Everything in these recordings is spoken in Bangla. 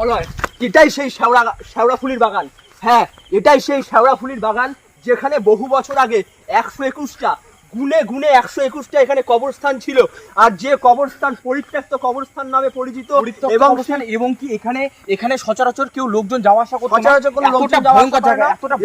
বলয়, এটাই সেই শ্যাওড়া শ্যাওড়া ফুলির বাগান। হ্যাঁ এটাই সেই শ্যাওড়া ফুলির বাগান যেখানে বহু বছর আগে একশো একুশটা গুনে গুনে একশো একুশটা এখানে কবরস্থান ছিল। আর যে কবরস্থান পরিত্যক্ত কবরস্থান নামে পরিচিত এবং এবং কি এখানে এখানে সচরাচর কেউ লোকজন যাওয়া আসা করতো। সচরাচর কোনো লোকজন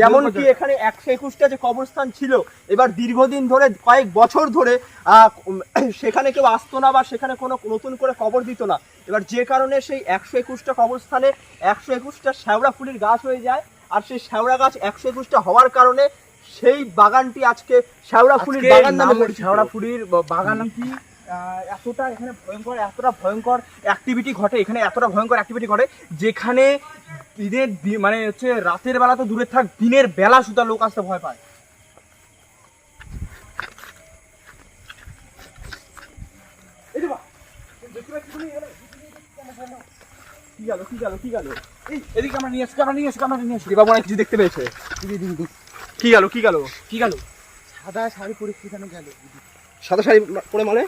এমনকি এখানে একশো একুশটা যে কবরস্থান ছিল এবার দীর্ঘদিন ধরে কয়েক বছর ধরে আহ, সেখানে কেউ আসতো না বা সেখানে কোনো নতুন করে কবর দিত না। এবার যে কারণে সেই একশো একুশটা কবরস্থানে একশো একুশটা শ্যাওড়া ফুলের গাছ হয়ে যায় আর সেই শ্যাওড়া গাছ একশো একুশটা হওয়ার কারণে সেই বাগানটি আজকে শ্যাওড়া ফুলের আজকে বাগান নামে পরিচিত। বা- বাগান কি? আহ, এতটা এখানে ভয়ঙ্কর এতটা ভয়ঙ্কর অ্যাক্টিভিটি ঘটে। এখানে এতটা ভয়ঙ্কর অ্যাক্টিভিটি ঘটে যেখানে দিনের দি- মানে হচ্ছে রাতের বেলা তো দূরে থাক দিনের বেলা সুদ্ধা লোক আসতে ভয় পায়। এই যে বাহ, দেখতে পাচ্ছি তুমি? এখানে? কি গেল কি গেল কি গেল? এই, এদিকে আমরা নিয়ে এসছি আমরা নিয়ে এসছি আমরা নিয়ে এসছি। দিবাবু অনেক কিছু দেখতে পেয়েছে। কি গেল কি গেল? কি গেল? সাদা শাড়ি পরে কি সেখানে গেল? সাদা শাড়ি পরে মানে?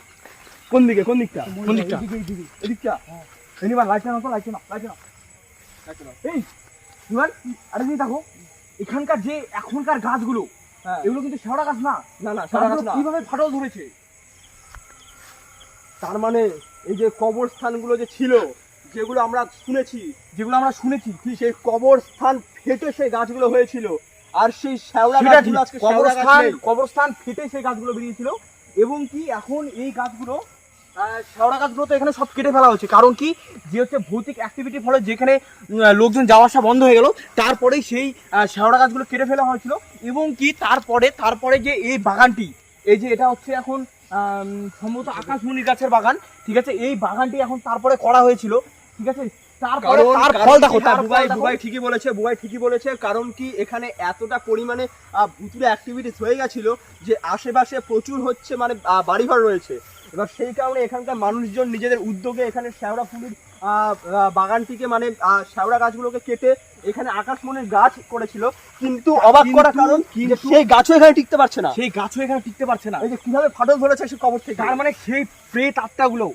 কোন দিকে কোন দিকটা? কোন দিকটা? এদিকটা? এনিবার লাইট না তো লাইট না লাইট না এই এবার আরে তুমি দেখো এখানকার যে এখনকার গাছগুলো হ্যাঁ। এগুলো কিন্তু শেওড়া গাছ না? না না সাদা গাছ না। কীভাবে ফাটল ধরেছে? তার মানে এই যে কবরস্থানগুলো যে ছিল যেগুলো আমরা শুনেছি যেগুলো আমরা শুনেছি কি সেই কবরস্থান ফেটে সেই গাছগুলো হয়েছিল। আর সেই গাছগুলো আজকে কবরস্থান কবরস্থান ফেটে সেই গাছগুলো বেরিয়েছিল। এবং কি এখন এই গাছগুলো শেওড়া গাছগুলো তো এখানে সব কেটে ফেলা হচ্ছে কারণ কি? যে হচ্ছে ভৌতিক অ্যাক্টিভিটির ফলে যেখানে লোকজন যাওয়া আসা বন্ধ হয়ে গেল তারপরেই সেই শেওড়া গাছগুলো কেটে ফেলা হয়েছিল। এবং কি? তারপরে তারপরে যে এই বাগানটি এই যে এটা হচ্ছে এখন সম্ভবত আকাশমণির গাছের বাগান ঠিক আছে? এই বাগানটি এখন তারপরে করা হয়েছিল ঠিক আছে? তার ফল দেখো হ্যাঁ, বুবাই বুবাই ঠিকই বলেছে বুবাই ঠিকই বলেছে কারণ কি এখানে এতটা পরিমাণে ভুতুরে অ্যাক্টিভিটিস হয়ে গেছিল যে আশেপাশে প্রচুর হচ্ছে মানে বাড়িঘর রয়েছে। এবার সেই কারণে এখানকার মানুষজন নিজেদের উদ্যোগে এখানে শ্যাওড়া ফুলের বাগানটিকে মানে শ্যাওড়া গাছগুলোকে কেটে এখানে আকাশমণির গাছ করেছিল। কিন্তু অবাক করা কারণ সেই গাছও এখানে টিকতে পারছে না। সেই গাছও এখানে টিকতে পারছে না। এই যে কীভাবে ফাটল ধরেছে সে কবর থেকে? তার মানে সেই প্রেত আত্মাগুলো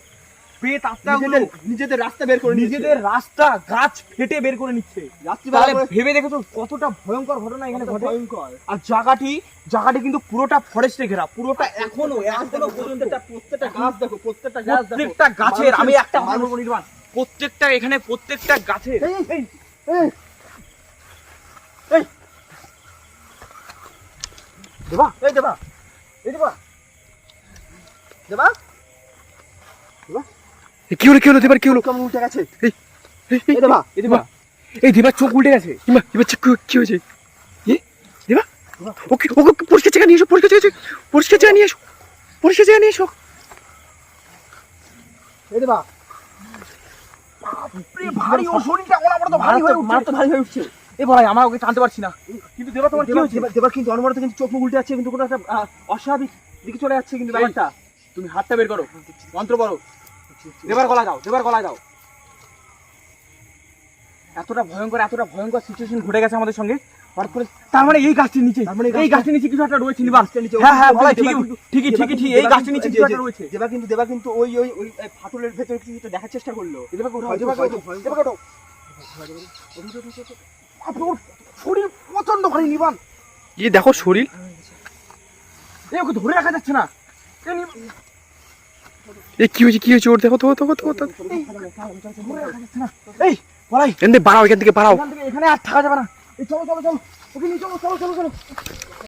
প্রেত আত্মাগুলো নিজেদের নিজেদের রাস্তা বের করে নিজেদের রাস্তা গাছ ফেটে বের করে নিচ্ছে। তাহলে ভেবে দেখেছ কতটা ভয়ঙ্কর ঘটনা এখানে ঘটে? ভয়ঙ্কর। আর জায়গাটি জায়গাটি কিন্তু পুরোটা ফরেস্টে ঘেরা। পুরোটা এখনও এখনও পর্যন্ত প্রত্যেকটা গাছ দেখো প্রত্যেকটা গাছ দেখো। প্রত্যেকটা গাছের আমি একটা মানুষ- বলব প্রত্যেকটা এখানে প্রত্যেকটা গাছের এই, এই, এই। দেবা এই দেবা। দেবা দেবা। কি হলো কি হলো দেবার কি হলো? কেমন উঠে গেছে। এই, দেবা এই দেবা। এই দেবার চোখ উল্টে গেছে। এবার কি কি হয়েছে? এ দেবা ওকে ওকে পরিষ্কার জায়গা নিয়ে এসো পরিষ্কার জায়গা পরিষ্কার জায়গা নিয়ে এসো পরিষ্কার জায়গা নিয়ে এসো। এই দেবা। ভারী ও শরীরটা অনবরত ভারী হয়ে উঠছে। মার ভারী হয়ে উঠছে। এ ভাই আমরা ওকে টানতে পারছি না। কিন্তু দেবা তোমার কি হয়েছে? দেবার কিন্তু অনবরত কিন্তু চোখ মুখ উল্টে যাচ্ছে কিন্তু কোনো একটা আহ, অস্বাভাবিক দিকে চলে যাচ্ছে কিন্তু ব্যাপারটা। তুমি হাতটা বের করো মন্ত্র পড়ো। দেবার গলায় দাও দেবার গলায় দাও। এতটা ভয়ঙ্কর এতটা ভয়ঙ্কর সিচুয়েশন ঘটে গেছে আমাদের সঙ্গে। হঠাৎ করে তার মানে এই গাছটির নিচে মানে এই গাছটির নিচে কিছু একটা রয়েছে নিবাস হ্যাঁ হ্যাঁ ওই ঠিকই ঠিকই ঠিকই ঠিক এই গাছটির নিচে কিছু একটা রয়েছে। দেবা কিন্তু দেবা কিন্তু ওই ওই ওই ফাটলের ভেতরে কিছু একটা দেখার চেষ্টা করল। দেবাকে ওঠাও, দেবাকে ওঠাও, দেবাকে ওঠাও। আপনার শরীর প্রচণ্ড ভারী নিবান এই দেখো শরীর। এই ওকে ধরে রাখা যাচ্ছে না। এ কি হয়েছে কি হয়েছে? ওর দেখো তো তো তো এই বলাই এখান থেকে বাড়াও এখান থেকে বাড়াও। এখানে আর থাকা যাবে না। চলো চলো চলো। ওকে নিয়ে চলো চলো চলো চলো।